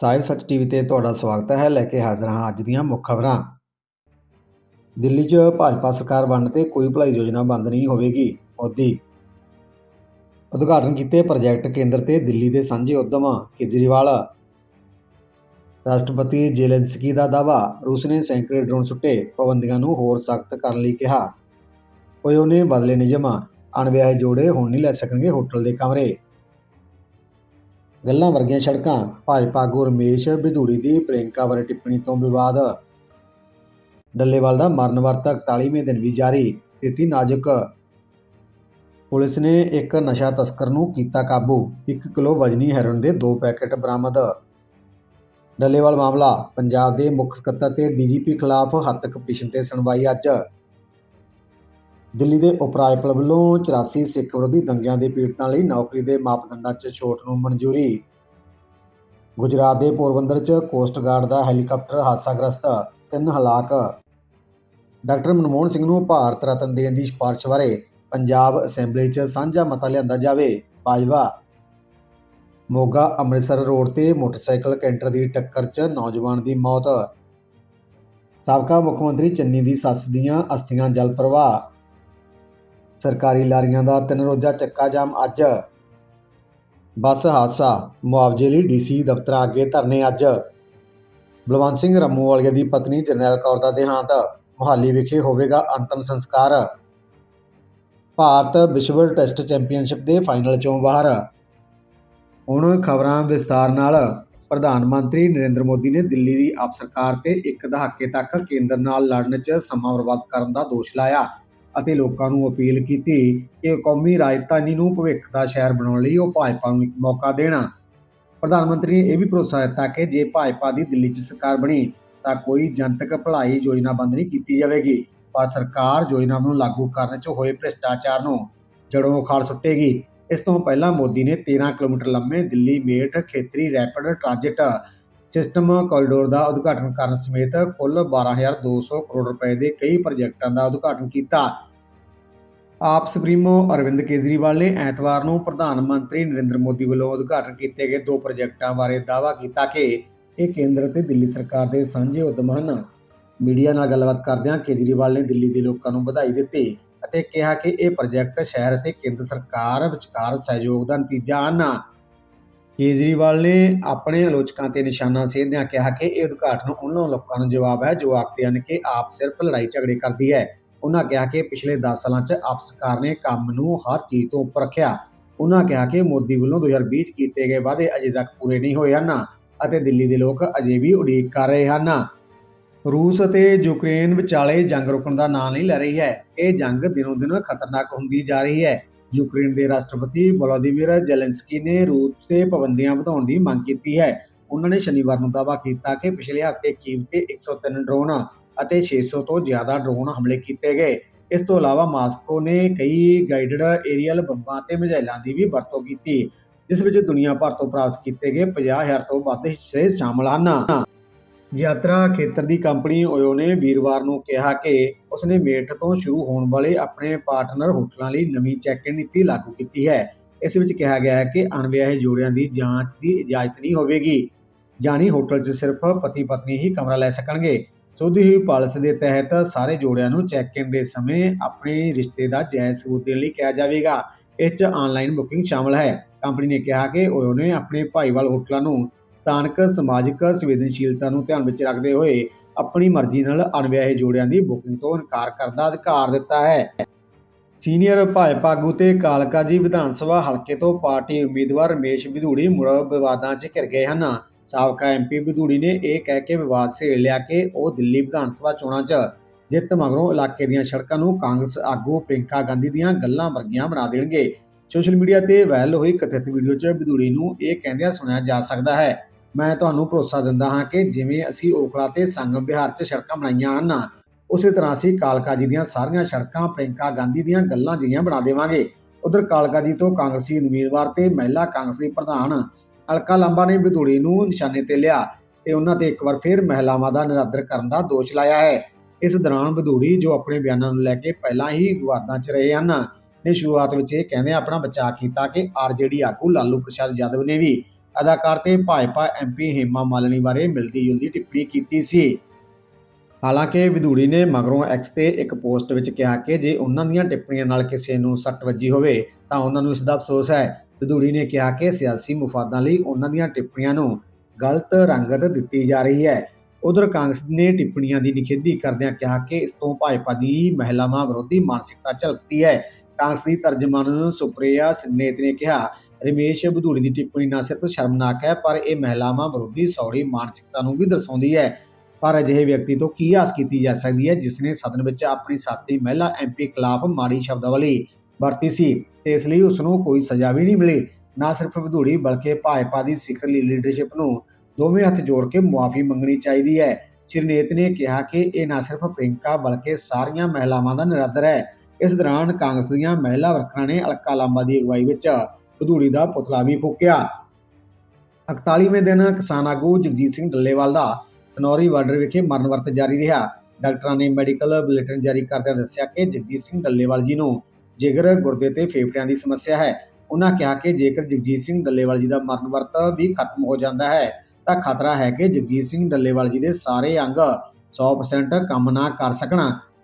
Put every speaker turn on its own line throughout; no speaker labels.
ਸਾਹਿਬ ਸੱਚ ਟੀਵੀ ਤੇ ਤੁਹਾਡਾ ਸਵਾਗਤ ਹੈ, ਲੈ ਕੇ ਹਾਜ਼ਰ ਹਾਂ ਅੱਜ ਦੀਆਂ ਮੁੱਖ ਖਬਰਾਂ। ਦਿੱਲੀ 'ਚ ਭਾਜਪਾ ਸਰਕਾਰ ਬਣਨ ਤੇ ਕੋਈ ਭਲਾਈ ਯੋਜਨਾ ਬੰਦ ਨਹੀਂ ਹੋਵੇਗੀ, ਮੋਦੀ। ਉਦਘਾਟਨ ਕੀਤੇ ਪ੍ਰੋਜੈਕਟ ਕੇਂਦਰ ਤੇ ਦਿੱਲੀ ਦੇ ਸਾਂਝੇ ਉਦਮ ਕੇਜਰੀਵਾਲ। ਰਾਸ਼ਟਰਪਤੀ ਜ਼ੇਲੈਂਸਕੀ ਦਾ ਦਾਅਵਾ, ਰੂਸ ਨੇ ਸੈਂਕੜੇ ਡਰੋਨ ਸੁੱਟੇ, ਪਾਬੰਦੀਆਂ ਨੂੰ ਹੋਰ ਸਖਤ ਕਰਨ ਲਈ ਕਿਹਾ। ਕੋਈ ਉਹਨੇ ਬਦਲੇ ਨਿਯਮ, ਅਣਵਿਆਹੇ ਜੋੜੇ ਹੁਣ ਨਹੀਂ ਲੈ ਸਕਣਗੇ ਹੋਟਲ ਦੇ ਕਮਰੇ। ਗੱਲਾਂ ਵਰਗੀਆਂ ਸੜਕਾਂ, ਭਾਜਪਾ ਆਗੂ ਰਮੇਸ਼ ਬਿਧੂੜੀ ਦੀ ਪ੍ਰਿਯੰਕਾ ਬਾਰੇ ਟਿੱਪਣੀ ਤੋਂ ਵਿਵਾਦ। ਡੱਲੇਵਾਲ ਦਾ ਮਰਨ ਵਰਤ 41ਵੇਂ ਦਿਨ ਵੀ ਜਾਰੀ, ਸਥਿਤੀ ਨਾਜ਼ੁਕ। ਪੁਲਿਸ ਨੇ ਇੱਕ ਨਸ਼ਾ ਤਸਕਰ ਨੂੰ ਕੀਤਾ ਕਾਬੂ 1 ਕਿਲੋ ਵਜਨੀ ਹੈਰੋਇਨ ਦੇ ਦੋ ਪੈਕੇਟ ਬਰਾਮਦ। ਡੱਲੇਵਾਲ ਮਾਮਲਾ, ਪੰਜਾਬ ਦੇ ਮੁੱਖ ਸਕੱਤਰ ਤੇ ਡੀਜੀਪੀ ਖਿਲਾਫ ਹੱਤਕ ਪਟੀਸ਼ਨ ਤੇ ਸੁਣਵਾਈ ਅੱਜ। ਦਿੱਲੀ ਦੇ ਉਪ ਰਾਜਪਾਲ ਵੱਲੋਂ 84 ਸਿੱਖ ਵਿਰੋਧੀ ਦੰਗਿਆਂ ਦੇ ਪੀੜਤਾਂ ਲਈ ਨੌਕਰੀ ਦੇ ਮਾਪਦੰਡਾਂ 'ਚ ਛੋਟ ਨੂੰ ਮਨਜ਼ੂਰੀ। ਗੁਜਰਾਤ ਦੇ ਪੋਰਬੰਦਰ 'ਚ ਕੋਸਟ ਗਾਰਡ ਦਾ ਹੈਲੀਕਾਪਟਰ ਹਾਦਸਾਗ੍ਰਸਤ, ਤਿੰਨ ਹਲਾਕ। ਡਾਕਟਰ ਮਨਮੋਹਨ ਸਿੰਘ ਨੂੰ ਭਾਰਤ ਰਤਨ ਦੇਣ ਦੀ ਸਿਫਾਰਿਸ਼ ਬਾਰੇ ਪੰਜਾਬ ਅਸੈਂਬਲੀ 'ਚ ਸਾਂਝਾ ਮਤਾ ਲਿਆਂਦਾ ਜਾਵੇ ਬਾਜਵਾ ਮੋਗਾ ਅੰਮ੍ਰਿਤਸਰ ਰੋਡ ਤੇ ਮੋਟਰਸਾਈਕਲ ਕੈਂਟਰ ਦੀ ਟੱਕਰ 'ਚ ਨੌਜਵਾਨ ਦੀ ਮੌਤ। ਸਾਬਕਾ ਮੁੱਖ ਮੰਤਰੀ ਚੰਨੀ ਦੀ ਸੱਸ ਦੀਆਂ ਅਸਥੀਆਂ, ਜਲ ਪ੍ਰਵਾਹ। ਸਰਕਾਰੀ ਲਾਰੀਆਂ ਦਾ ਤਿੰਨ ਰੋਜ਼ਾ ਚੱਕਾ ਜਾਮ ਅੱਜ। ਬੱਸ ਹਾਦਸਾ, ਮੁਆਵਜ਼ੇ ਲਈ ਡੀਸੀ ਦਫ਼ਤਰਾਂ ਅੱਗੇ ਧਰਨੇ ਅੱਜ। ਬਲਵੰਤ ਸਿੰਘ ਰੰਮੂਵਾਲੀਆ ਦੀ ਪਤਨੀ ਜਰਨੈਲ ਕੌਰ ਦਾ ਦੇਹਾਂਤ, ਮੁਹਾਲੀ ਵਿਖੇ ਹੋਵੇਗਾ ਅੰਤਮ ਸੰਸਕਾਰ। ਭਾਰਤ ਵਿਸ਼ਵ ਟੈਸਟ ਚੈਂਪੀਅਨਸ਼ਿਪ ਦੇ ਫਾਈਨਲ ਚੋਂ ਬਾਹਰ। ਹੁਣ ਖਬਰਾਂ ਵਿਸਤਾਰ ਨਾਲ। ਪ੍ਰਧਾਨ ਮੰਤਰੀ ਨਰਿੰਦਰ ਮੋਦੀ ਨੇ ਦਿੱਲੀ ਦੀ ਆਪ ਸਰਕਾਰ ਤੇ ਇੱਕ ਦਹਾਕੇ ਤੱਕ ਕੇਂਦਰ ਨਾਲ ਲੜਨ 'ਚ ਸਮਾਂ ਬਰਬਾਦ ਕਰਨ ਦਾ ਦੋਸ਼ ਲਾਇਆ। ਅਤੇ ਲੋਕਾਂ ਨੂੰ ਅਪੀਲ ਕੀਤੀ ਕਿ ਕੌਮੀ ਰਾਜਧਾਨੀ ਨੂੰ ਭਵਿੱਖ ਦਾ ਸ਼ਹਿਰ ਬਣਾਉਣ ਲਈ ਉਹ ਭਾਜਪਾ ਨੂੰ ਇੱਕ ਮੌਕਾ ਦੇਣ। ਪ੍ਰਧਾਨ ਮੰਤਰੀ ਨੇ ਇਹ ਵੀ ਭਰੋਸਾ ਦਿੱਤਾ ਕਿ ਜੇ ਭਾਜਪਾ ਦੀ ਦਿੱਲੀ 'ਚ ਸਰਕਾਰ ਬਣੀ, ਤਾਂ ਕੋਈ ਜਨਤਕ ਭਲਾਈ ਯੋਜਨਾ ਬੰਦ ਨਹੀਂ ਕੀਤੀ ਜਾਵੇਗੀ, ਪਰ ਸਰਕਾਰ ਯੋਜਨਾਵਾਂ ਨੂੰ ਲਾਗੂ ਕਰਨ 'ਚ ਹੋਏ ਭ੍ਰਿਸ਼ਟਾਚਾਰ ਨੂੰ ਜੜੋਂ ਉਖਾੜ ਸੁੱਟੇਗੀ। ਇਸ ਤੋਂ ਪਹਿਲਾਂ ਮੋਦੀ ਨੇ 13 ਕਿਲੋਮੀਟਰ ਲੰਮੇ ਦਿੱਲੀ ਮੇਟ ਖੇਤਰੀ ਰੈਪਿਡ ਟ੍ਰਾਂਜ਼ਿਟ ਸਿਸਟਮ ਕੋਰੀਡੋਰ ਦਾ ਉਦਘਾਟਨ ਕਰਨ ਸਮੇਤ ਕੁੱਲ 12200 ਕਰੋੜ ਰੁਪਏ ਦੇ ਕਈ ਪ੍ਰੋਜੈਕਟਾਂ ਦਾ ਉਦਘਾਟਨ ਕੀਤਾ। ਆਪ ਸੁਪਰੀਮੋ ਅਰਵਿੰਦ ਕੇਜਰੀਵਾਲ ਨੇ ਐਤਵਾਰ ਨੂੰ ਪ੍ਰਧਾਨ ਮੰਤਰੀ ਨਰਿੰਦਰ ਮੋਦੀ ਵੱਲੋਂ ਉਦਘਾਟਨ ਕੀਤੇ ਗਏ ਦੋ ਪ੍ਰੋਜੈਕਟਾਂ ਬਾਰੇ ਦਾਅਵਾ ਕੀਤਾ ਕਿ ਇਹ ਕੇਂਦਰ ਅਤੇ ਦਿੱਲੀ ਸਰਕਾਰ ਦੇ ਸਾਂਝੇ ਉਦਮ ਹਨ। ਮੀਡੀਆ ਨਾਲ ਗੱਲਬਾਤ ਕਰਦਿਆਂ ਕੇਜਰੀਵਾਲ ਨੇ ਦਿੱਲੀ ਦੇ ਲੋਕਾਂ ਨੂੰ ਵਧਾਈ ਦਿੱਤੀ ਅਤੇ ਕਿਹਾ ਕਿ ਇਹ ਪ੍ਰੋਜੈਕਟ ਸ਼ਹਿਰ ਅਤੇ ਕੇਂਦਰ ਸਰਕਾਰ ਵਿਚਕਾਰ ਸਹਿਯੋਗ ਦਾ ਨਤੀਜਾ ਹਨ। ਕੇਜਰੀਵਾਲ ਨੇ ਆਪਣੇ ਆਲੋਚਕਾਂ ਤੇ ਨਿਸ਼ਾਨਾ ਸਾਧਦਿਆਂ ਕਿਹਾ ਕਿ ਇਹ ਉਦਘਾਟਨ ਉਹਨਾਂ ਲੋਕਾਂ ਨੂੰ ਜਵਾਬ ਹੈ, ਜੋ ਆਖਦੇ ਹਨ ਕਿ ਆਪ ਸਿਰਫ ਲੜਾਈ ਝਗੜੇ ਕਰਦੀ ਹੈ। ਉਹਨਾਂ ਕਿਹਾ ਕਿ ਪਿਛਲੇ 10 ਸਾਲਾਂ 'ਚ ਆਪ ਸਰਕਾਰ ਨੇ ਕੰਮ ਨੂੰ ਹਰ ਚੀਜ਼ ਤੋਂ ਉੱਪਰ ਰੱਖਿਆ। ਉਹਨਾਂ ਕਿਹਾ ਕਿ ਮੋਦੀ ਵੱਲੋਂ 2020 'ਚ ਕੀਤੇ ਗਏ ਵਾਅਦੇ ਅਜੇ ਤੱਕ ਪੂਰੇ ਨਹੀਂ ਹੋਏ ਹਨ ਅਤੇ ਦਿੱਲੀ ਦੇ ਲੋਕ ਅਜੇ ਵੀ ਉਡੀਕ ਕਰ ਰਹੇ ਹਨ। ਰੂਸ ਅਤੇ ਯੂਕਰੇਨ ਵਿਚਾਲੇ ਜੰਗ ਰੁਕਣ ਦਾ ਨਾਂ ਨਹੀਂ ਲੈ ਰਹੀ ਹੈ। ਇਹ ਜੰਗ ਦਿਨੋਂ ਦਿਨ ਖਤਰਨਾਕ ਹੁੰਦੀ ਜਾ ਰਹੀ ਹੈ। ਯੂਕਰੇਨ ਦੇ ਰਾਸ਼ਟਰਪਤੀ ਵਲੋਦੀਮੀਰ ਜ਼ੈਲੈਂਸਕੀ ਨੇ ਰੂਸ ਤੇ ਪਾਬੰਦੀਆਂ ਵਧਾਉਣ ਦੀ ਮੰਗ ਕੀਤੀ ਹੈ। ਉਹਨਾਂ ਨੇ ਸ਼ਨੀਵਾਰ ਨੂੰ ਦਾਅਵਾ ਕੀਤਾ ਕਿ ਪਿਛਲੇ ਹਫ਼ਤੇ ਕੀਵ ਤੇ 103 ਡਰੋਨ ਅਤੇ 600 ਤੋਂ ਜ਼ਿਆਦਾ ਡਰੋਨ ਹਮਲੇ ਕੀਤੇ ਗਏ। ਇਸ ਤੋਂ ਇਲਾਵਾ ਮਾਸਕੋ ਨੇ ਕਈ ਗਾਈਡਡ ਏਰੀਅਲ ਬੰਬਾਂ ਤੇ ਮਿਜ਼ਾਈਲਾਂ ਦੀ ਵੀ ਵਰਤੋਂ ਕੀਤੀ, ਜਿਸ ਵਿੱਚ ਦੁਨੀਆ ਭਰ ਤੋਂ ਪ੍ਰਾਪਤ ਕੀਤੇ ਗਏ 50000 ਤੋਂ ਵੱਧ ਹਿੱਸੇ ਸ਼ਾਮਲ ਹਨ। ਯਾਤਰਾ ਖੇਤਰ ਦੀ ਕੰਪਨੀ ਓਯੋ ਨੇ ਵੀਰਵਾਰ ਨੂੰ ਕਿਹਾ ਕਿ ਉਸਨੇ ਮੇਟ ਤੋਂ ਸ਼ੁਰੂ ਹੋਣ ਵਾਲੇ ਆਪਣੇ ਪਾਰਟਨਰ ਹੋਟਲਾਂ ਲਈ ਨਵੀਂ ਚੈੱਕ-ਇਨ ਨੀਤੀ ਲਾਗੂ ਕੀਤੀ ਹੈ। ਇਸ ਵਿੱਚ ਕਿਹਾ ਗਿਆ ਹੈ ਕਿ ਅਣਵਿਆਹੇ ਜੋੜਿਆਂ ਦੀ ਜਾਂਚ ਦੀ ਇਜਾਜ਼ਤ ਨਹੀਂ ਹੋਵੇਗੀ। ਜਾਨੀ ਹੋਟਲ 'ਚ ਸਿਰਫ ਪਤੀ ਪਤਨੀ ਹੀ ਕਮਰਾ ਲੈ ਸਕਣਗੇ। ਸੋਧੀ ਹੋਈ ਪਾਲਿਸੀ ਦੇ ਤਹਿਤ ਸਾਰੇ ਜੋੜਿਆਂ ਨੂੰ ਚੈੱਕ-ਇਨ ਦੇ ਸਮੇਂ ਆਪਣੇ ਰਿਸ਼ਤੇ ਦਾ ਜਾਇਜ਼ ਸਬੂਤ ਦੇਣ ਲਈ ਕਿਹਾ ਜਾਵੇਗਾ। ਇਸ 'ਚ ਆਨਲਾਈਨ ਬੁਕਿੰਗ ਸ਼ਾਮਲ ਹੈ। ਕੰਪਨੀ ਨੇ ਕਿਹਾ ਕਿ ਓਯੋ ਨੇ ਆਪਣੇ ਭਾਈਵਾਲ ਹੋਟਲਾਂ ਨੂੰ ਸਥਾਨਕ, ਸਮਾਜਿਕ ਸੰਵੇਦਨਸ਼ੀਲਤਾ ਨੂੰ ਧਿਆਨ ਵਿੱਚ ਰੱਖਦੇ ਹੋਏ ਆਪਣੀ ਮਰਜ਼ੀ ਨਾਲ ਅਣਵਿਆਹੇ ਜੋੜਿਆਂ ਦੀ ਬੁਕਿੰਗ ਤੋਂ ਇਨਕਾਰ ਕਰਨ ਦਾ ਅਧਿਕਾਰ ਦਿੱਤਾ ਹੈ। ਸੀਨੀਅਰ ਭਾਜਪਾ ਆਗੂ ਤੇ ਕਾਲਕਾ ਜੀ ਵਿਧਾਨ ਸਭਾ ਹਲਕੇ ਤੋਂ ਪਾਰਟੀ ਉਮੀਦਵਾਰ ਰਮੇਸ਼ ਵਿਧੂੜੀ ਮੁੜ ਵਿਵਾਦਾਂ 'ਚ ਘਿਰ ਗਏ ਹਨ। ਸਾਬਕਾ ਐਮਪੀ ਵਿਧੂੜੀ ਨੇ ਇਹ ਕਹਿ ਕੇ ਵਿਵਾਦ ਛੇੜ ਲਿਆ ਕਿ ਉਹ ਦਿੱਲੀ ਵਿਧਾਨ ਸਭਾ ਚੋਣਾਂ 'ਚ ਜਿੱਤ ਮਗਰੋਂ ਇਲਾਕੇ ਦੀਆਂ ਸੜਕਾਂ ਨੂੰ ਕਾਂਗਰਸ ਆਗੂ ਪ੍ਰਿੰਕਾ ਗਾਂਧੀ ਦੀਆਂ ਗੱਲਾਂ ਵਰਗੀਆਂ ਬਣਾ ਦੇਣਗੇ। ਸੋਸ਼ਲ ਮੀਡੀਆ ਤੇ ਵਾਇਰਲ ਹੋਈ ਕਥਿਤ ਵੀਡੀਓ 'ਚ ਵਿਧੂੜੀ ਨੂੰ ਇਹ ਕਹਿੰਦਿਆਂ ਸੁਣਿਆ ਜਾ ਸਕਦਾ ਹੈ ਮੈਂ ਤੁਹਾਨੂੰ ਭਰੋਸਾ ਦਿੰਦਾ ਹਾਂ ਕਿ ਜਿਵੇਂ ਅਸੀਂ ਓਖਲਾ ਤੇ ਸੰਗਮ ਵਿਹਾਰ 'ਚ ਸੜਕਾਂ ਬਣਾਈਆਂ ਹਨ, ਉਸੇ ਤਰ੍ਹਾਂ ਅਸੀਂ ਕਾਲਕਾ ਜੀ ਦੀਆਂ ਸਾਰੀਆਂ ਸੜਕਾਂ ਪ੍ਰਿੰਕਾ ਗਾਂਧੀ ਦੀਆਂ ਗੱਲਾਂ ਜਿਹੀਆਂ ਬਣਾ ਦੇਵਾਂਗੇ। ਉਧਰ ਕਾਲਕਾ ਜੀ ਤੋਂ ਕਾਂਗਰਸੀ ਉਮੀਦਵਾਰ ਤੇ ਮਹਿਲਾ ਕਾਂਗਰਸੀ ਪ੍ਰਧਾਨ ਅਲਕਾ ਲਾਂਬਾ ਨੇ ਵਿਧੂੜੀ ਨੂੰ ਨਿਸ਼ਾਨੇ ਤੇ ਲਿਆ ਤੇ ਉਹਨਾਂ ਤੇ ਇੱਕ ਵਾਰ ਫਿਰ ਮਹਿਲਾਵਾਂ ਦਾ ਨਿਰਾਦਰ ਕਰਨ ਦਾ ਦੋਸ਼ ਲਾਇਆ ਹੈ। ਇਸ ਦੌਰਾਨ ਵਿਧੂੜੀ, ਜੋ ਆਪਣੇ ਬਿਆਨਾਂ ਨੂੰ ਲੈ ਕੇ ਪਹਿਲਾਂ ਹੀ ਵਿਵਾਦਾਂ 'ਚ ਰਹੇ ਹਨ, ਨੇ ਸ਼ੁਰੂਆਤ ਵਿੱਚ ਇਹ ਕਹਿੰਦੇ ਆਪਣਾ ਬਚਾਅ ਕੀਤਾ ਕਿ ਆਰਜੇਡੀ ਆਗੂ ਲਾਲੂ ਪ੍ਰਸਾਦ ਯਾਦਵ ਨੇ ਵੀ ਅਦਾਕਾਰ ਤੇ ਭਾਜਪਾ ਐਮਪੀ ਹੇਮਾ ਮਾਲਣੀ ਬਾਰੇ ਮਿਲਦੀ ਜੁਲਦੀ ਟਿੱਪਣੀ ਕੀਤੀ ਸੀ। ਹਾਲਾਂਕਿ ਵਿਧੂੜੀ ਨੇ ਮਗਰੋਂ ਐਕਸ ਤੇ ਇੱਕ ਪੋਸਟ ਵਿੱਚ ਕਿਹਾ ਕਿ ਜੇ ਉਹਨਾਂ ਦੀਆਂ ਟਿੱਪਣੀਆਂ ਨਾਲ ਕਿਸੇ ਨੂੰ ਸੱਟ ਵੱਜੀ ਹੋਵੇ, ਤਾਂ ਉਹਨਾਂ ਨੂੰ ਇਸ ਦਾ ਅਫਸੋਸ ਹੈ। ਵਿਧੂੜੀ ਨੇ ਕਿਹਾ ਕਿ ਸਿਆਸੀ ਮੁਫਾਦਾਂ ਲਈ ਉਹਨਾਂ ਦੀਆਂ ਟਿੱਪਣੀਆਂ ਨੂੰ ਗਲਤ ਰੰਗਤ ਦਿੱਤੀ ਜਾ ਰਹੀ ਹੈ। ਉਧਰ ਕਾਂਗਰਸ ਨੇ ਟਿੱਪਣੀਆਂ ਦੀ ਨਿਖੇਧੀ ਕਰਦਿਆਂ ਕਿਹਾ ਕਿ ਇਸ ਤੋਂ ਭਾਜਪਾ ਦੀ ਮਹਿਲਾਵਾਂ ਵਿਰੋਧੀ ਮਾਨਸਿਕਤਾ ਝਲਕਦੀ ਹੈ। ਕਾਂਗਰਸ ਦੀ ਤਰਜਮਾਨ ਸੁਪ੍ਰਿਆ ਸਿੰਨੇਤ ਨੇ ਕਿਹਾ ਰਮੇਸ਼ ਬਧੂੜੀ ਦੀ ਟਿੱਪਣੀ ਨਾ ਸਿਰਫ ਸ਼ਰਮਨਾਕ ਹੈ, ਪਰ ਇਹ ਮਹਿਲਾਵਾਂ ਵਿਰੋਧੀ ਸੌੜੀ ਮਾਨਸਿਕਤਾ ਨੂੰ ਵੀ ਦਰਸਾਉਂਦੀ ਹੈ। ਪਰ ਅਜਿਹੇ ਵਿਅਕਤੀ ਤੋਂ ਕੀ ਆਸ ਕੀਤੀ ਜਾ ਸਕਦੀ ਹੈ ਜਿਸ ਨੇ ਸਦਨ ਵਿੱਚ ਆਪਣੀ ਸਾਥੀ ਮਹਿਲਾ ਐਮਪੀ ਖਿਲਾਫ ਮਾੜੀ ਸ਼ਬਦਾਵਲੀ ਵਰਤੀ ਸੀ ਤੇ ਇਸ ਲਈ ਉਸ ਨੂੰ ਕੋਈ ਸਜ਼ਾ ਵੀ ਨਹੀਂ ਮਿਲੀ। ਨਾ ਸਿਰਫ ਵਧੂੜੀ ਬਲਕਿ ਭਾਜਪਾ ਦੀ ਸਿਖਰਲੀ ਲੀਡਰਸ਼ਿਪ ਨੂੰ ਦੋਵੇਂ ਹੱਥ ਜੋੜ ਕੇ ਮੁਆਫੀ ਮੰਗਣੀ ਚਾਹੀਦੀ ਹੈ। ਚਿਰਨੇਤ ਨੇ ਕਿਹਾ ਕਿ ਇਹ ਨਾ ਸਿਰਫ ਪ੍ਰਿੰਕਾ ਬਲਕਿ ਸਾਰੀਆਂ ਮਹਿਲਾਵਾਂ ਦਾ ਨਿਰਾਦਰ ਹੈ। ਇਸ ਦੌਰਾਨ ਕਾਂਗਰਸ ਦੀਆਂ ਮਹਿਲਾ ਵਰਕਰਾਂ ਨੇ ਅਲਕਾ ਲਾਂਬਾ ਦੀ ਅਗਵਾਈ ਵਿੱਚ ਵਧੂੜੀ ਦਾ ਪੁਤਲਾ ਵੀ ਫੂਕਿਆ। 41ਵੇਂ ਦਿਨ ਕਿਸਾਨ ਆਗੂ ਜਗਜੀਤ ਸਿੰਘ ਡੱਲੇਵਾਲ ਦਾ ਖਨੌਰੀ ਬਾਰਡਰ ਵਿਖੇ ਮਰਨ ਵਰਤ ਜਾਰੀ ਰਿਹਾ। ਡਾਕਟਰਾਂ ਨੇ ਮੈਡੀਕਲ ਬੁਲੇਟਿਨ ਜਾਰੀ ਕਰਦਿਆਂ ਦੱਸਿਆ ਕਿ ਜਗਜੀਤ ਸਿੰਘ ਡੱਲੇਵਾਲ ਜੀ ਨੂੰ ਜਿਗਰ ਗੁਰਦੇ ਤੇ ਫੇਫੜਿਆਂ ਦੀ ਸਮੱਸਿਆ ਹੈ, ਉਹਨਾਂ ਕਿਹਾ ਕਿ ਜੇਕਰ ਜਗਜੀਤ ਸਿੰਘ ਡੱਲੇਵਾਲ ਜੀ ਦਾ ਮਰਨ ਵਰਤ ਵੀ ਖਤਮ ਹੋ ਜਾਂਦਾ ਹੈ, ਤਾਂ ਖਤਰਾ ਹੈ ਕਿ ਜਗਜੀਤ ਸਿੰਘ ਡੱਲੇਵਾਲ ਜੀ ਦੇ ਸਾਰੇ ਅੰਗ 100% ਕੰਮ ਨਾ ਕਰ ਸਕਣ।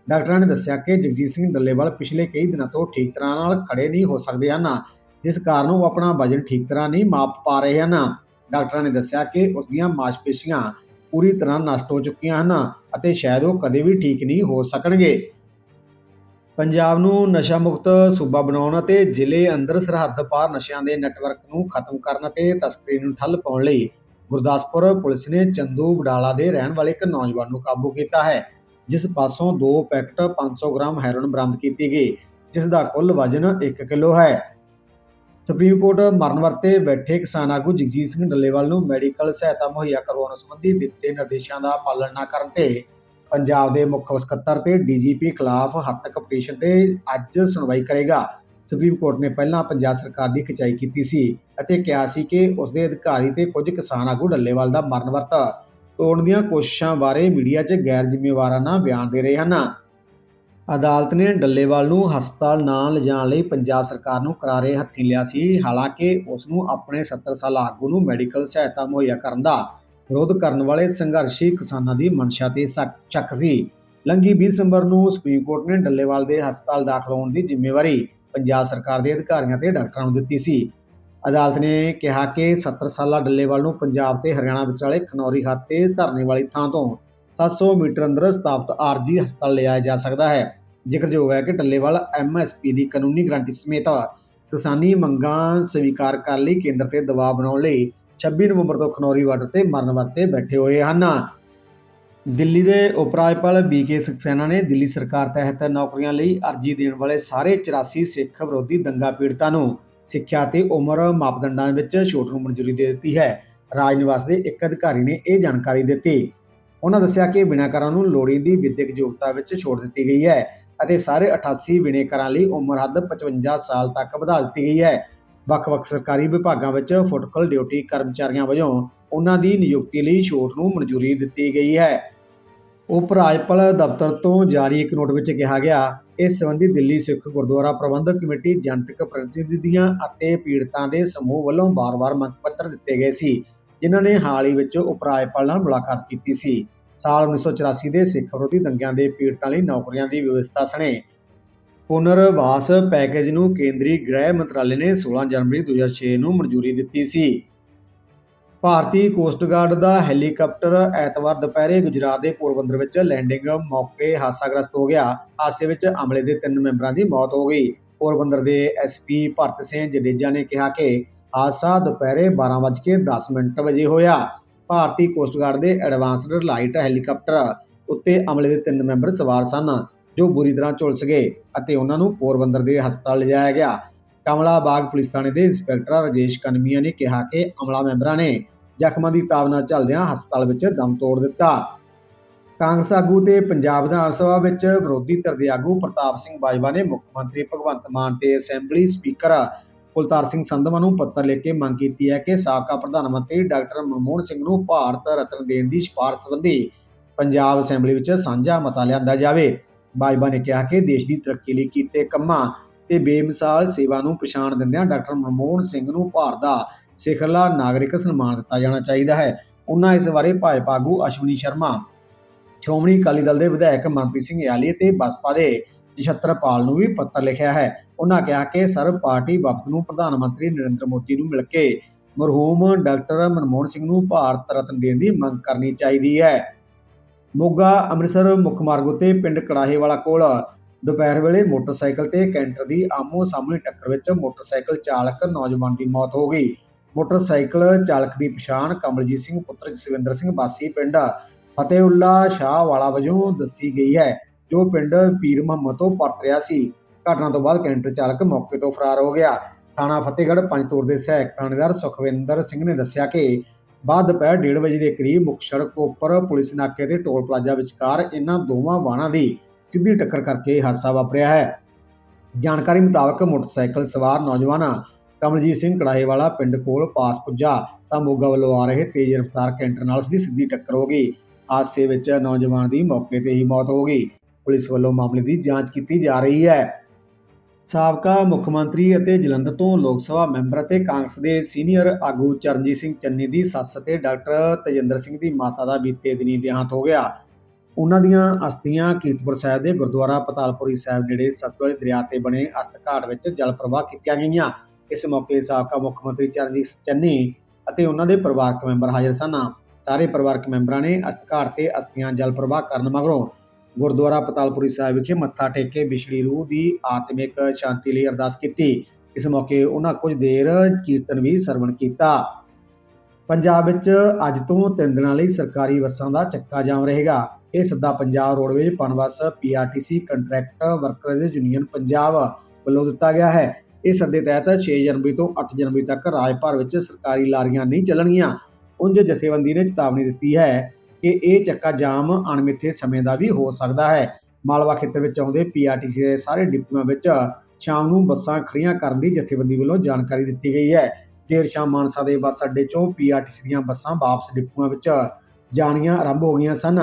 ਡਾਕਟਰਾਂ ਨੇ ਦੱਸਿਆ ਕਿ ਜਗਜੀਤ ਸਿੰਘ ਡੱਲੇਵਾਲ ਪਿਛਲੇ ਕਈ ਦਿਨਾਂ ਤੋਂ ਠੀਕ ਤਰ੍ਹਾਂ ਨਾਲ ਖੜੇ ਨਹੀਂ ਹੋ ਸਕਦੇ ਹਨ। ਜਿਸ ਕਾਰਨ ਉਹ ਆਪਣਾ ਵਜਨ ਠੀਕ ਤਰ੍ਹਾਂ ਨਹੀਂ ਮਾਪ ਪਾ ਰਹੇ ਹਨ। ਡਾਕਟਰਾਂ ਨੇ ਦੱਸਿਆ ਕਿ ਉਸ ਦੀਆਂ ਮਾਸਪੇਸ਼ੀਆਂ ਪੂਰੀ ਤਰ੍ਹਾਂ ਨਸ਼ਟ ਹੋ ਚੁੱਕੀਆਂ ਹਨ ਅਤੇ ਸ਼ਾਇਦ ਉਹ ਕਦੇ ਵੀ ਠੀਕ ਨਹੀਂ ਹੋ ਸਕਣਗੇ। ਪੰਜਾਬ ਨੂੰ ਨਸ਼ਾ ਮੁਕਤ ਸੂਬਾ ਬਣਾਉਣ ਅਤੇ ਜ਼ਿਲ੍ਹੇ ਅੰਦਰ ਸਰਹੱਦ ਪਾਰ ਨਸ਼ਿਆਂ ਦੇ ਨੈਟਵਰਕ ਨੂੰ ਖਤਮ ਕਰਨ ਅਤੇ ਤਸਕਰੀ ਨੂੰ ਠੱਲ ਪਾਉਣ ਲਈ ਗੁਰਦਾਸਪੁਰ ਪੁਲਿਸ ਨੇ ਚੰਦੂ ਬਡਾਲਾ ਦੇ ਰਹਿਣ ਵਾਲੇ ਇੱਕ ਨੌਜਵਾਨ ਨੂੰ ਕਾਬੂ ਕੀਤਾ ਹੈ, ਜਿਸ ਪਾਸੋਂ ਦੋ ਪੈਕਟ 500 ਗ੍ਰਾਮ ਹੈਰੋਇਨ ਬਰਾਮਦ ਕੀਤੀ ਗਈ, ਜਿਸ ਦਾ ਕੁੱਲ ਵਜ਼ਨ 1 ਕਿਲੋ ਹੈ। ਸੁਪਰੀਮ ਕੋਰਟ ਮਰਨ ਵਰਤੇ ਬੈਠੇ ਕਿਸਾਨ ਆਗੂ ਜਗਜੀਤ ਸਿੰਘ ਡੱਲੇਵਾਲ ਨੂੰ ਮੈਡੀਕਲ ਸਹਾਇਤਾ ਮੁਹੱਈਆ ਕਰਵਾਉਣ ਸੰਬੰਧੀ ਦਿੱਤੇ ਨਿਰਦੇਸ਼ਾਂ ਦਾ ਪਾਲਣ ਨਾ ਕਰਨ ਤੇ ਪੰਜਾਬ ਦੇ ਮੁੱਖ ਸਕੱਤਰ ਤੇ ਡੀਜੀਪੀ ਖਿਲਾਫ ਹੱਦ ਪਟੀਸ਼ਨ ਤੇ ਅੱਜ ਸੁਣਵਾਈ ਕਰੇਗਾ। ਸੁਪਰੀਮ ਕੋਰਟ ਨੇ ਪਹਿਲਾਂ ਪੰਜਾਬ ਸਰਕਾਰ ਦੀ ਖਿਚਾਈ ਕੀਤੀ ਸੀ ਅਤੇ ਕਿਹਾ ਸੀ ਕਿ ਉਸ ਦੇ ਅਧਿਕਾਰੀ ਤੇ ਕੁਝ ਕਿਸਾਨ ਆਗੂ ਡੱਲੇਵਾਲ ਦਾ ਮਰਨ ਵਰਤ। ਤੋੜਨ ਦੀਆਂ ਕੋਸ਼ਿਸ਼ਾਂ ਬਾਰੇ ਮੀਡੀਆ 'ਚ ਗੈਰ ਜ਼ਿੰਮੇਵਾਰਾਨਾ ਬਿਆਨ ਦੇ ਰਹੇ ਹਨ। ਅਦਾਲਤ ਨੇ ਡੱਲੇਵਾਲ ਨੂੰ ਹਸਪਤਾਲ ਨਾ ਲਿਜਾਣ ਲਈ ਪੰਜਾਬ ਸਰਕਾਰ ਨੂੰ ਕਰਾਰੇ ਹੱਥੀਂ ਲਿਆ ਸੀ, ਹਾਲਾਂਕਿ ਉਸ ਨੂੰ ਆਪਣੇ 70 ਸਾਲਾ ਆਗੂ ਨੂੰ ਮੈਡੀਕਲ ਸਹਾਇਤਾ ਮੁਹੱਈਆ ਕਰਨ ਦਾ ਵਿਰੋਧ ਕਰਨ ਵਾਲੇ ਸੰਘਰਸ਼ੀ ਕਿਸਾਨਾਂ ਦੀ ਮਨਸ਼ਾ ਤੇ ਸ਼ੱਕ ਸ਼ੱਕ ਸੀ। ਲੰਘੀ 20 ਦਸੰਬਰ ਨੂੰ ਸੁਪਰੀਮ ਕੋਰਟ ਨੇ ਡੱਲੇਵਾਲ ਦੇ ਹਸਪਤਾਲ ਦਾਖਲ ਹੋਣ ਦੀ ਜ਼ਿੰਮੇਵਾਰੀ ਪੰਜਾਬ ਸਰਕਾਰ ਦੇ ਅਧਿਕਾਰੀਆਂ ਤੇ ਡਾਕਟਰਾਂ ਨੂੰ ਦਿੱਤੀ ਸੀ। ਅਦਾਲਤ ਨੇ ਕਿਹਾ ਕਿ 70 ਸਾਲਾ ਡੱਲੇਵਾਲ ਨੂੰ ਪੰਜਾਬ ਤੇ ਹਰਿਆਣਾ ਵਿਚਾਲੇ ਖਨੌਰੀ ਹੱਦ ਤੇ ਧਰਨੇ ਵਾਲੀ ਥਾਂ ਤੋਂ 700 ਮੀਟਰ ਅੰਦਰ ਸਥਾਪਿਤ ਆਰਜੀ ਹਸਪਤਾਲ ਲਿਆਇਆ ਜਾ ਸਕਦਾ ਹੈ। ਜ਼ਿਕਰਯੋਗ ਹੈ ਕਿ ਟੱਲੇਵਾਲ ਐਮਐਸਪੀ ਦੀ ਕਾਨੂੰਨੀ ਗਰੰਟੀ ਸਮੇਤ ਕਿਸਾਨੀ ਮੰਗਾਂ ਸਵੀਕਾਰ ਕਰਨ ਲਈ ਕੇਂਦਰ ਤੇ ਦਬਾਅ ਬਣਾਉਣ ਲਈ 26 ਨਵੰਬਰ ਤੋਂ ਖਨੌਰੀ ਬਾਰਡਰ ਤੇ ਮਰਨ ਵਰਤੇ ਬੈਠੇ ਹੋਏ ਹਨ। ਦਿੱਲੀ ਦੇ ਉਪ ਰਾਜਪਾਲ ਬੀਕੇ ਸਕਸੈਨਾ ਨੇ ਦਿੱਲੀ ਸਰਕਾਰ ਤਹਿਤ ਨੌਕਰੀਆਂ ਲਈ ਅਰਜ਼ੀ ਦੇਣ ਵਾਲੇ ਸਾਰੇ 84 ਸਿੱਖ ਵਿਰੋਧੀ ਦੰਗਾ ਪੀੜਤਾਂ ਨੂੰ ਸਿੱਖਿਆ ਤੇ ਉਮਰ ਮਾਪਦੰਡਾਂ ਵਿੱਚ ਛੋਟ ਨੂੰ ਮਨਜ਼ੂਰੀ ਦੇ ਦਿੱਤੀ ਹੈ। ਰਾਜ ਨਿਵਾਸ ਦੇ ਇੱਕ ਅਧਿਕਾਰੀ ਨੇ ਇਹ ਜਾਣਕਾਰੀ ਦਿੱਤੀ। ਉਹਨਾਂ ਦੱਸਿਆ ਕਿ ਬਿਨੈਕਾਰਾਂ ਨੂੰ ਲੋੜੀਂਦੀ ਵਿਦਿਅਕ ਯੋਗਤਾ ਵਿੱਚ ਛੋਟ ਦਿੱਤੀ ਗਈ ਹੈ ਅਤੇ ਸਾਰੇ 88 ਬਿਨੈਕਾਰਾਂ ਲਈ ਉਮਰ ਹੱਦ 55 ਸਾਲ ਤੱਕ ਵਧਾ ਦਿੱਤੀ ਗਈ ਹੈ। ਵੱਖ-ਵੱਖ ਸਰਕਾਰੀ ਵਿਭਾਗਾਂ ਵਿੱਚ ਫੁੱਟਕਲ ਡਿਊਟੀ ਕਰਮਚਾਰੀਆਂ ਵਜੋਂ ਉਹਨਾਂ ਦੀ ਨਿਯੁਕਤੀ ਲਈ ਛੋਟ ਨੂੰ ਮਨਜ਼ੂਰੀ ਦਿੱਤੀ ਗਈ ਹੈ। ਉਪ ਰਾਜਪਾਲ ਦਫ਼ਤਰ ਤੋਂ ਜਾਰੀ ਇੱਕ ਨੋਟ ਵਿੱਚ ਕਿਹਾ ਗਿਆ, ਇਸ ਸੰਬੰਧੀ ਦਿੱਲੀ ਸਿੱਖ ਗੁਰਦੁਆਰਾ ਪ੍ਰਬੰਧਕ ਕਮੇਟੀ ਜਨਤਕ ਪ੍ਰਤੀਨਿਧੀਆਂ ਅਤੇ ਪੀੜਤਾਂ ਦੇ ਸਮੂਹ ਵੱਲੋਂ ਵਾਰ-ਵਾਰ ਮੰਗ ਪੱਤਰ ਦਿੱਤੇ ਗਏ ਸੀ। ਜਿਨ੍ਹਾਂ ਨੇ ਹਾਲ ਹੀ ਵਿੱਚ ਉਪ ਨਾਲ ਮੁਲਾਕਾਤ ਕੀਤੀ ਸੀ। ਸਾਲ 1984 ਦੇ ਸਿੱਖ ਵਿਰੋਧੀ ਦੰਗਿਆਂ ਦੇ ਪੀੜਤਾਂ ਲਈ ਨੌਕਰੀਆਂ ਦੀ ਵਿਵਸਥਾ ਸਣੇ। ਪੁਨਰਵਾਸ ਪੈਕੇਜ ਨੂੰ ਕੇਂਦਰੀ ਗ੍ਰਹਿ ਮੰਤਰਾਲੇ ਨੇ 16 ਜਨਵਰੀ 2006 ਨੂੰ ਮਨਜ਼ੂਰੀ ਦਿੱਤੀ ਸੀ। ਭਾਰਤੀ ਕੋਸਟ ਗਾਰਡ ਦਾ ਹੈਲੀਕਾਪਟਰ ਐਤਵਾਰ ਦੁਪਹਿਰੇ ਗੁਜਰਾਤ ਦੇ ਪੋਰਬੰਦਰ ਵਿੱਚ ਲੈਂਡਿੰਗ ਮੌਕੇ ਹਾਦਸਾਗ੍ਰਸਤ ਹੋ ਗਿਆ। ਹਾਦਸੇ ਵਿੱਚ ਅਮਲੇ ਦੇ ਤਿੰਨ ਮੈਂਬਰਾਂ ਦੀ ਮੌਤ ਹੋ ਗਈ। ਪੋਰਬੰਦਰ ਦੇ ਐਸਪੀ ਭਰਤ ਸਿੰਘ ਜਡੇਜਾ ਨੇ ਕਿਹਾ ਕਿ ਹਾਦਸਾ ਦੁਪਹਿਰੇ 12:10 ਮਿੰਟ ਵਜੇ ਹੋਇਆ। ਭਾਰਤੀ ਕੋਸਟ ਗਾਰਡ ਦੇ ਐਡਵਾਂਸਡ ਲਾਈਟ ਹੈਲੀਕਾਪਟਰ ਉੱਤੇ ਅਮਲੇ ਦੇ ਤਿੰਨ ਮੈਂਬਰ ਸਵਾਰ ਸਨ, ਜੋ ਬੁਰੀ ਤਰ੍ਹਾਂ ਝੁਲਸ ਗਏ ਅਤੇ ਉਹਨਾਂ ਨੂੰ ਪੋਰਬੰਦਰ ਦੇ ਹਸਪਤਾਲ ਲਿਜਾਇਆ ਗਿਆ। ਕਮਲਾ ਬਾਗ ਪੁਲਿਸ ਥਾਣੇ ਦੇ ਇੰਸਪੈਕਟਰ ਰਾਜੇਸ਼ ਕਨਮੀਆ ਨੇ ਕਿਹਾ ਕਿ ਅਮਲਾ ਮੈਂਬਰਾਂ ਨੇ ਜ਼ਖਮਾਂ ਦੀ ਤਾਵਨਾ ਝੱਲਦਿਆਂ ਹਸਪਤਾਲ ਵਿੱਚ ਦਮ ਤੋੜ ਦਿੱਤਾ। ਕਾਂਗਰਸ ਆਗੂ ਤੇ ਪੰਜਾਬ ਵਿਧਾਨ ਸਭਾ ਵਿੱਚ ਵਿਰੋਧੀ ਧਿਰ ਦੇ ਆਗੂ ਪ੍ਰਤਾਪ ਸਿੰਘ ਬਾਜਵਾ ਨੇ ਮੁੱਖ ਮੰਤਰੀ ਭਗਵੰਤ ਮਾਨ ਤੇ ਅਸੈਂਬਲੀ ਸਪੀਕਰ ਕੁਲਤਾਰ ਸਿੰਘ ਸੰਧਵਾ ਨੂੰ ਪੱਤਰ ਲਿਖ ਕੇ ਮੰਗ ਕੀਤੀ ਹੈ ਕਿ ਸਾਬਕਾ ਪ੍ਰਧਾਨ ਮੰਤਰੀ ਡਾਕਟਰ ਮਨਮੋਹਨ ਸਿੰਘ ਨੂੰ ਭਾਰਤ ਰਤਨ ਦੇਣ ਦੀ ਸਿਫਾਰਸ਼ ਸੰਬੰਧੀ ਪੰਜਾਬ ਅਸੈਂਬਲੀ ਵਿੱਚ ਸਾਂਝਾ ਮਤਾ ਲਿਆਂਦਾ ਜਾਵੇ। ਬਾਜਵਾ ਨੇ ਕਿਹਾ ਕਿ ਦੇਸ਼ ਦੀ ਤਰੱਕੀ ਲਈ ਕੀਤੇ ਕੰਮਾਂ ਤੇ ਬੇਮਿਸਾਲ ਸੇਵਾ ਨੂੰ ਪਛਾਣ ਦਿੰਦਿਆਂ ਡਾਕਟਰ ਮਨਮੋਹਨ ਸਿੰਘ ਨੂੰ ਭਾਰਤ ਦਾ ਸਿਖਰਲਾ ਨਾਗਰਿਕ ਸਨਮਾਨ ਦਿੱਤਾ ਜਾਣਾ ਚਾਹੀਦਾ ਹੈ। ਉਹਨਾਂ ਇਸ ਬਾਰੇ ਭਾਜਪਾ ਆਗੂ ਅਸ਼ਵਨੀ ਸ਼ਰਮਾ, ਸ਼੍ਰੋਮਣੀ ਅਕਾਲੀ ਦਲ ਦੇ ਵਿਧਾਇਕ ਮਨਪ੍ਰੀਤ ਸਿੰਘ ਯਾਲੀ ਤੇ ਬਸਪਾ ਦੇ ਨਛੱਤਰਪਾਲ ਨੂੰ ਵੀ ਪੱਤਰ ਲਿਖਿਆ ਹੈ। ਉਹਨਾਂ ਕਿਹਾ ਕਿ ਸਰਬ ਪਾਰਟੀ ਵਫਦ ਨੂੰ ਪ੍ਰਧਾਨ ਮੰਤਰੀ ਨਰਿੰਦਰ ਮੋਦੀ ਨੂੰ ਮਿਲ ਕੇ ਮਰਹੂਮ ਡਾਕਟਰ ਮਨਮੋਹਨ ਸਿੰਘ ਨੂੰ ਭਾਰਤ ਰਤਨ ਦੇਣ ਦੀ ਮੰਗ ਕਰਨੀ ਚਾਹੀਦੀ ਹੈ। ਮੋਗਾ, ਅੰਮ੍ਰਿਤਸਰ ਮੁੱਖ ਮਾਰਗ ਉੱਤੇ ਪਿੰਡ ਕੜਾਹੇਵਾਲਾ ਕੋਲ ਦੁਪਹਿਰ ਵੇਲੇ ਮੋਟਰਸਾਈਕਲ ਤੇ ਕੈਂਟਰ ਦੀ ਆਮੋ ਸਾਹਮਣੇ ਟੱਕਰ ਵਿੱਚ ਮੋਟਰਸਾਈਕਲ ਚਾਲਕ ਨੌਜਵਾਨ ਦੀ ਮੌਤ ਹੋ ਗਈ। ਮੋਟਰਸਾਈਕਲ ਚਾਲਕ ਦੀ ਪਛਾਣ ਕਮਲਜੀਤ ਸਿੰਘ ਪੁੱਤਰ ਜਸਵਿੰਦਰ ਸਿੰਘ ਵਾਸੀ ਪਿੰਡ ਫਤਿਹਉੱਲਾ ਸ਼ਾਹ ਵਾਲਾ ਵਜੋਂ ਦੱਸੀ ਗਈ ਹੈ, ਜੋ ਪਿੰਡ ਪੀਰ ਮੁਹੰਮਦ ਤੋਂ ਪਰਤ ਰਿਹਾ ਸੀ। ਘਟਨਾ ਤੋਂ ਬਾਅਦ ਕੈਂਟਰ ਚਾਲਕ ਮੌਕੇ ਤੋਂ ਫਰਾਰ ਹੋ ਗਿਆ। ਥਾਣਾ ਫਤਿਹਗੜ੍ਹ ਪੰਜਤੌਰ ਦੇ ਸਹਾਇਕ ਥਾਣੇਦਾਰ ਸੁਖਵਿੰਦਰ ਸਿੰਘ ਨੇ ਦੱਸਿਆ ਕਿ ਬਾਅਦ ਦੁਪਹਿਰ 1:30 ਵਜੇ ਦੇ ਕਰੀਬ ਮੁੱਖ ਸੜਕ ਉੱਪਰ ਪੁਲਿਸ ਨਾਕੇ ਤੇ ਟੋਲ ਪਲਾਜ਼ਾ ਵਿਚਕਾਰ ਇਹਨਾਂ ਦੋਵਾਂ ਵਾਹਨਾਂ ਦੀ ਸਿੱਧੀ ਟੱਕਰ ਕਰਕੇ ਹਾਦਸਾ ਵਾਪਰਿਆ ਹੈ। ਜਾਣਕਾਰੀ ਮੁਤਾਬਕ ਮੋਟਰਸਾਈਕਲ ਸਵਾਰ ਨੌਜਵਾਨ ਕਮਲਜੀਤ ਸਿੰਘ ਕੜਾਹੇਵਾਲਾ ਪਿੰਡ ਕੋਲ ਪਾਸ ਪੁੱਜਾ ਤਾਂ ਮੋਗਾ ਵੱਲੋਂ ਆ ਰਹੇ ਤੇਜ਼ ਰਫ਼ਤਾਰ ਕੈਂਟਰ ਨਾਲ ਉਸਦੀ ਸਿੱਧੀ ਟੱਕਰ ਹੋ ਗਈ। ਹਾਦਸੇ ਵਿੱਚ ਨੌਜਵਾਨ ਦੀ ਮੌਕੇ ਤੇ ਹੀ ਮੌਤ ਹੋ ਗਈ। ਪੁਲਿਸ ਵੱਲੋਂ ਮਾਮਲੇ ਦੀ ਜਾਂਚ ਕੀਤੀ ਜਾ ਰਹੀ ਹੈ। ਸਾਬਕਾ ਮੁੱਖ ਮੰਤਰੀ ਅਤੇ ਜਲੰਧਰ ਤੋਂ ਲੋਕ ਸਭਾ ਮੈਂਬਰ ਅਤੇ ਕਾਂਗਰਸ ਦੇ ਸੀਨੀਅਰ ਆਗੂ ਚਰਨਜੀਤ ਸਿੰਘ ਚੰਨੀ ਦੀ ਸੱਸ ਅਤੇ ਡਾਕਟਰ ਤਜਿੰਦਰ ਸਿੰਘ ਦੀ ਮਾਤਾ ਦਾ ਬੀਤੇ ਦਿਨੀ ਦੇਹਾਂਤ ਹੋ ਗਿਆ। ਉਹਨਾਂ ਦੀਆਂ ਅਸਥੀਆਂ ਕੀਰਤਪੁਰ ਸਾਹਿਬ ਦੇ ਗੁਰਦੁਆਰਾ ਪਤਾਲਪੁਰੀ ਸਾਹਿਬ ਨੇੜੇ ਸਤਲੁਜ ਦਰਿਆ ਤੇ ਬਣੇ ਅਸਥ ਘਾਟ ਵਿੱਚ ਜਲ ਪ੍ਰਵਾਹ ਕੀਤੀਆਂ ਗਈਆਂ। ਇਸ ਮੌਕੇ ਸਾਬਕਾ ਮੁੱਖ ਮੰਤਰੀ ਚਰਨਜੀਤ ਚੰਨੀ ਅਤੇ ਉਹਨਾਂ ਦੇ ਪਰਿਵਾਰਕ ਮੈਂਬਰ ਹਾਜ਼ਰ ਸਨ। ਸਾਰੇ ਪਰਿਵਾਰਕ ਮੈਂਬਰਾਂ ਨੇ ਅਸਥ ਘਾਟ ਤੇ ਅਸਥੀਆਂ ਜਲ ਪ੍ਰਵਾਹ ਕਰਨ ਮਗਰੋਂ ਗੁਰਦੁਆਰਾ ਪਤਾਲਪੁਰੀ ਸਾਹਿਬ ਵਿਖੇ ਮੱਥਾ ਟੇਕ ਕੇ ਵਿਛੜੀ ਰੂਹ ਦੀ ਆਤਮਿਕ ਸ਼ਾਂਤੀ ਲਈ ਅਰਦਾਸ ਕੀਤੀ। ਇਸ ਮੌਕੇ ਉਹਨਾਂ ਕੁਝ ਦੇਰ ਕੀਰਤਨ ਵੀ ਸਰਵਣ ਕੀਤਾ। ਪੰਜਾਬ ਵਿੱਚ ਅੱਜ ਤੋਂ 3 ਦਿਨਾਂ ਲਈ ਸਰਕਾਰੀ ਬੱਸਾਂ ਦਾ ਚੱਕਾ ਜਾਮ ਰਹੇਗਾ। ਇਹ ਸੱਦਾ Punjab roadways Punbus PRTC contract workers union Punjab ਵੱਲੋਂ ਦਿੱਤਾ ਗਿਆ ਹੈ। ਇਸ ਸੱਦੇ ਤਹਿਤ 6 ਜਨਵਰੀ ਤੋਂ 8 ਜਨਵਰੀ ਤੱਕ ਰਾਜ ਭਰ ਵਿੱਚ ਸਰਕਾਰੀ ਲਾਰੀਆਂ ਨਹੀਂ ਚੱਲਣਗੀਆਂ। ਉਂਝ ਜਥੇਬੰਦੀ ਨੇ ਚੇਤਾਵਨੀ ਦਿੱਤੀ ਹੈ ਕਿ ਇਹ ਚੱਕਾ ਜਾਮ ਅਣਮਿੱਥੇ ਸਮੇਂ ਦਾ ਵੀ ਹੋ ਸਕਦਾ ਹੈ। ਮਾਲਵਾ ਖੇਤਰ ਵਿੱਚ ਆਉਂਦੇ ਪੀਆਰਟੀਸੀ ਦੇ ਸਾਰੇ ਡਿਪੂਆਂ ਵਿੱਚ ਸ਼ਾਮ ਨੂੰ ਬੱਸਾਂ ਖੜੀਆਂ ਕਰਨ ਦੀ ਜਥੇਬੰਦੀ ਵੱਲੋਂ ਜਾਣਕਾਰੀ ਦਿੱਤੀ ਗਈ ਹੈ। ਦੇਰ ਸ਼ਾਮ ਮਾਨਸਾ ਦੇ ਬੱਸ ਅੱਡੇ ਚੋਂ ਪੀਆਰਟੀਸੀ ਦੀਆਂ ਬੱਸਾਂ ਵਾਪਸ ਡਿਪੂਆਂ ਵਿੱਚ ਜਾਣੀਆਂ ਆਰੰਭ ਹੋ ਗਈਆਂ ਸਨ।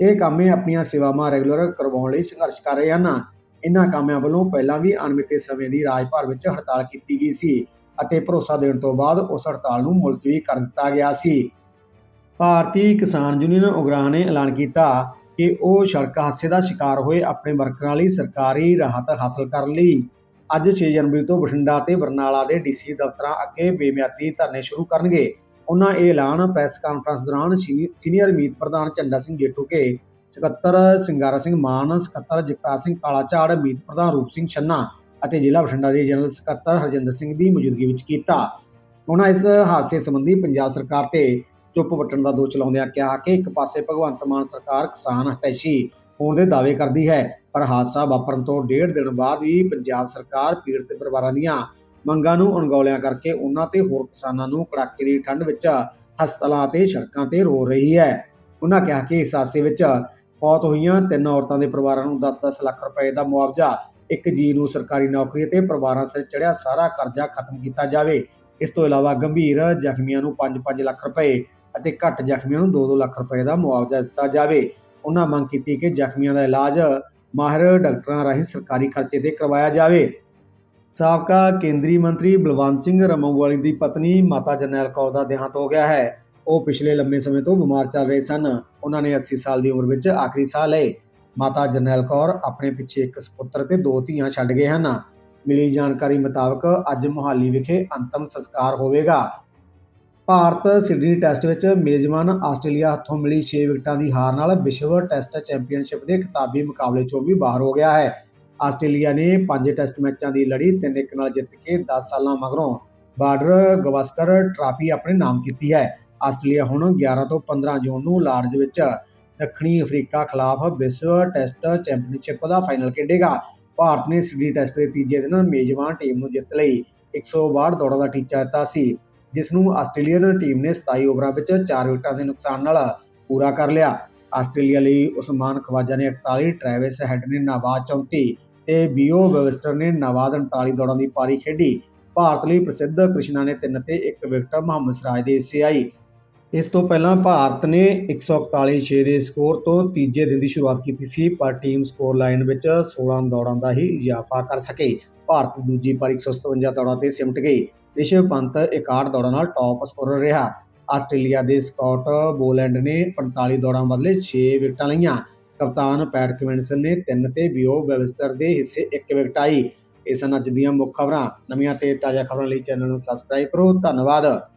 ਇਹ ਕਾਮੇ ਆਪਣੀਆਂ ਸੇਵਾਵਾਂ ਰੈਗੂਲਰ ਕਰਵਾਉਣ ਲਈ ਸੰਘਰਸ਼ ਕਰ ਰਹੇ ਹਨ। ਇਹਨਾਂ ਕਾਮਿਆਂ ਵੱਲੋਂ ਪਹਿਲਾਂ ਵੀ ਅਣਮਿੱਥੇ ਸਮੇਂ ਦੀ ਰਾਜ ਭਰ ਵਿੱਚ ਹੜਤਾਲ ਕੀਤੀ ਗਈ ਸੀ ਅਤੇ ਭਰੋਸਾ ਦੇਣ ਤੋਂ ਬਾਅਦ ਉਸ ਹੜਤਾਲ ਨੂੰ ਮੁਲਤਵੀ ਕਰ ਦਿੱਤਾ ਗਿਆ ਸੀ। ਭਾਰਤੀ ਕਿਸਾਨ ਯੂਨੀਅਨ ਉਗਰਾਹ ਨੇ ਐਲਾਨ ਕੀਤਾ ਕਿ ਉਹ ਸੜਕ ਹਾਦਸੇ ਦਾ ਸ਼ਿਕਾਰ ਹੋਏ ਆਪਣੇ ਵਰਕਰਾਂ ਲਈ ਸਰਕਾਰੀ ਰਾਹਤ ਹਾਸਲ ਕਰਨ ਲਈ। ਅੱਜ 6 ਜਨਵਰੀ ਤੋਂ ਬਠਿੰਡਾ ਤੇ ਬਰਨਾਲਾ ਦੇ ਡੀਸੀ ਦਫ਼ਤਰਾਂ ਅੱਗੇ ਬੇਮਿਆਦੀ ਧਰਨੇ ਸ਼ੁਰੂ ਕਰਨਗੇ। ਉਹਨਾਂ ਇਹ ਐਲਾਨ ਪ੍ਰੈਸ ਕਾਨਫਰੰਸ ਦੌਰਾਨ ਸੀਨੀ- ਸੀਨੀਅਰ ਮੀਤ ਪ੍ਰਧਾਨ ਚੰਡਾ ਸਿੰਘ ਜੇਠੂਕੇ ਸਕੱਤਰ ਸਿੰਗਾਰਾ ਸਿੰਘ ਮਾਨ, ਸਕੱਤਰ ਜਗਤਾਰ ਸਿੰਘ ਕਾਲਾਝਾੜ, ਮੀਤ ਪ੍ਰਧਾਨ ਰੂਪ ਸਿੰਘ ਛੰਨਾ ਅਤੇ ਜ਼ਿਲ੍ਹਾ ਬਠਿੰਡਾ ਦੇ ਜਨਰਲ ਸਕੱਤਰ ਹਰਜਿੰਦਰ ਸਿੰਘ ਦੀ ਮੌਜੂਦਗੀ ਵਿੱਚ ਕੀਤਾ। ਉਹਨਾਂ ਇਸ ਹਾਦਸੇ ਸੰਬੰਧੀ ਪੰਜਾਬ ਸਰਕਾਰ ਤੇ ਚੁੱਪ ਵੱਟਣ ਦਾ ਦੋਸ਼ ਲਾਉਂਦਿਆਂ ਕਿਹਾ ਕਿ ਇੱਕ ਪਾਸੇ ਭਗਵੰਤ ਮਾਨ ਸਰਕਾਰ ਕਿਸਾਨ ਹਤੈਸ਼ੀ ਹੋਣ ਦੇ ਦਾਅਵੇ ਕਰਦੀ ਹੈ, ਪਰ ਹਾਦਸਾ ਵਾਪਰਨ ਤੋਂ ਡੇਢ ਦਿਨ ਬਾਅਦ ਵੀ ਪੰਜਾਬ ਸਰਕਾਰ ਪੀੜਤ ਪਰਿਵਾਰਾਂ ਦੀਆਂ ਮੰਗਾਂ ਨੂੰ ਅਣਗੌਲਿਆਂ ਕਰਕੇ ਉਹਨਾਂ ਤੇ ਹੋਰ ਕਿਸਾਨਾਂ ਨੂੰ ਕੜਾਕੇ ਦੀ ਠੰਡ ਵਿੱਚ ਹਸਪਤਾਲਾਂ ਤੇ ਸੜਕਾਂ ਤੇ ਰੋ ਰਹੀ ਹੈ। ਉਹਨਾਂ ਕਿਹਾ ਕਿ ਇਸ ਹਾਦਸੇ ਵਿੱਚ ਮੌਤ ਹੋਈਆਂ ਤਿੰਨ ਔਰਤਾਂ ਦੇ ਪਰਿਵਾਰਾਂ ਨੂੰ 10-10 ਲੱਖ ਰੁਪਏ ਦਾ ਮੁਆਵਜ਼ਾ, ਇੱਕ ਜੀ ਨੂੰ ਸਰਕਾਰੀ ਨੌਕਰੀ ਅਤੇ ਪਰਿਵਾਰਾਂ ਸਿਰ ਚੜਿਆ ਸਾਰਾ ਕਰਜ਼ਾ ਖਤਮ ਕੀਤਾ ਜਾਵੇ। ਇਸ ਤੋਂ ਇਲਾਵਾ ਗੰਭੀਰ ਜ਼ਖਮੀਆਂ ਨੂੰ 5-5 ਲੱਖ ਰੁਪਏ ਅਤੇ ਘੱਟ ਜ਼ਖਮੀਆਂ ਨੂੰ 2-2 ਲੱਖ ਰੁਪਏ ਦਾ ਮੁਆਵਜ਼ਾ ਦਿੱਤਾ ਜਾਵੇ। ਉਹਨਾਂ ਮੰਗ ਕੀਤੀ ਕਿ ਜ਼ਖਮੀਆਂ ਦਾ ਇਲਾਜ ਮਾਹਿਰ ਡਾਕਟਰਾਂ ਰਾਹੀਂ ਸਰਕਾਰੀ ਖਰਚੇ ਤੇ ਕਰਵਾਇਆ ਜਾਵੇ। ਸਾਬਕਾ ਕੇਂਦਰੀ ਮੰਤਰੀ ਬਲਵੰਤ ਸਿੰਘ ਰਮਨਵਾਲੀ ਦੀ ਪਤਨੀ ਮਾਤਾ ਜਰਨੈਲ ਕੌਰ ਦਾ ਦੇਹਾਂਤ ਹੋ ਗਿਆ ਹੈ। ਉਹ ਪਿਛਲੇ ਲੰਮੇ ਸਮੇਂ ਤੋਂ ਬਿਮਾਰ ਚੱਲ ਰਹੇ ਸਨ। ਉਹਨਾਂ ਨੇ 80 ਸਾਲ ਦੀ ਉਮਰ ਵਿੱਚ ਆਖਰੀ ਸਾਹ ਲਏ। ਮਾਤਾ ਜਰਨੈਲ ਕੌਰ ਆਪਣੇ ਪਿੱਛੇ ਇੱਕ ਸੁਪੁੱਤਰ ਤੇ ਦੋ ਧੀਆਂ ਛੱਡ ਗਏ ਹਨ। ਮਿਲੀ ਜਾਣਕਾਰੀ ਮੁਤਾਬਕ ਅੱਜ ਮੁਹਾਲੀ ਵਿਖੇ ਅੰਤਮ ਸੰਸਕਾਰ ਹੋਵੇਗਾ। ਭਾਰਤ ਸਿਡਨੀ ਟੈਸਟ ਵਿੱਚ ਮੇਜ਼ਬਾਨ ਆਸਟ੍ਰੇਲੀਆ ਹੱਥੋਂ ਮਿਲੀ 6 ਵਿਕਟਾਂ ਦੀ ਹਾਰ ਨਾਲ ਵਿਸ਼ਵ ਟੈਸਟ ਚੈਂਪੀਅਨਸ਼ਿਪ ਦੇ ਖਿਤਾਬੀ ਮੁਕਾਬਲੇ ਚੋਂ ਵੀ ਬਾਹਰ ਹੋ ਗਿਆ ਹੈ। ਆਸਟ੍ਰੇਲੀਆ ਨੇ ਪੰਜ ਟੈਸਟ ਮੈਚਾਂ ਦੀ ਲੜੀ 3-1 ਨਾਲ ਜਿੱਤ ਕੇ 10 ਸਾਲਾਂ ਮਗਰੋਂ ਬਾਰਡਰ ਗਵਾਸਕਰ ਟਰਾਫੀ ਆਪਣੇ ਨਾਮ ਕੀਤੀ ਹੈ। ਆਸਟ੍ਰੇਲੀਆ ਹੁਣ 11 ਤੋਂ 15 ਜੂਨ ਨੂੰ ਲਾਰਡਜ਼ ਵਿੱਚ ਦੱਖਣੀ ਅਫਰੀਕਾ ਖਿਲਾਫ ਵਿਸ਼ਵ ਟੈਸਟ ਚੈਂਪੀਅਨਸ਼ਿਪ ਦਾ ਫਾਈਨਲ ਖੇਡੇਗਾ। ਭਾਰਤ ਨੇ ਸਿਡਨੀ ਟੈਸਟ ਦੇ ਤੀਜੇ ਦਿਨ ਮੇਜ਼ਬਾਨ ਟੀਮ ਨੂੰ ਜਿੱਤ ਲਈ 162 ਦੌੜਾਂ ਦਾ ਟੀਚਾ ਦਿੱਤਾ ਸੀ। ਜਿਸ ਨੂੰ ਆਸਟ੍ਰੇਲੀਅਨ ਟੀਮ ਨੇ 27 ਓਵਰਾਂ ਵਿੱਚ 4 ਵਿਕਟਾਂ ਦੇ ਨੁਕਸਾਨ ਨਾਲ ਪੂਰਾ ਕਰ ਲਿਆ। ਆਸਟ੍ਰੇਲੀਆ ਲਈ ਉਸਮਾਨ ਖਵਾਜਾ ਨੇ 41 ਟ੍ਰੈਵਿਸ ਹੈਡ ਨੇ ਨਾਬਾਦ 34 ਤੇ ਬੀਓ ਵੈਸਟਰ ਨੇ ਨਾਬਾਦ 39 ਦੌੜਾਂ ਦੀ ਪਾਰੀ ਖੇਡੀ। ਭਾਰਤ ਲਈ ਪ੍ਰਸਿੱਧ ਕ੍ਰਿਸ਼ਨਾ ਨੇ 3 ਤੇ 1 ਵਿਕਟ, ਮੁਹੰਮਦ ਸਰਾਜ ਦੇ ਹਿੱਸੇ ਆਈ ਇਸ ਤੋਂ ਪਹਿਲਾਂ ਭਾਰਤ ਨੇ 141-6 ਦੇ ਸਕੋਰ ਤੋਂ ਤੀਜੇ ਦਿਨ ਦੀ ਸ਼ੁਰੂਆਤ ਕੀਤੀ ਸੀ, ਪਰ ਟੀਮ ਸਕੋਰ ਲਾਈਨ ਵਿੱਚ 16 ਦੌੜਾਂ ਦਾ ਹੀ ਇਜ਼ਾਫਾ ਕਰ ਸਕੇ। ਭਾਰਤ ਦੀ ਦੂਜੀ ਪਾਰੀ 157 ਦੌੜਾਂ ਤੇ ਸਿਮਟ ਗਈ। ਰਿਸ਼ਵ ਪੰਤ 61 ਦੌੜਾਂ ਨਾਲ ਟੌਪ ਸਕੋਰਰ ਰਿਹਾ। ਆਸਟ੍ਰੇਲੀਆ ਦੇ ਸਕਾਟ ਬੋਲੈਂਡ ਨੇ 45 ਦੌੜਾਂ ਬਦਲੇ 6 ਵਿਕਟਾਂ ਲਈਆਂ। ਕਪਤਾਨ ਪੈਟ ਕਵਿੰਸਨ ਨੇ 3 ਤੇ ਬਿਓ ਵੈਬਸਟਰ ਦੇ ਹਿੱਸੇ 1 ਵਿਕਟ ਆਈ। ਇਹ ਸਨ ਅੱਜ ਦੀਆਂ ਮੁੱਖ ਖਬਰਾਂ। ਨਵੀਆਂ ਤੇ ਤਾਜ਼ਾ ਖਬਰਾਂ ਲਈ ਚੈਨਲ ਨੂੰ ਸਬਸਕ੍ਰਾਈਬ ਕਰੋ। ਧੰਨਵਾਦ।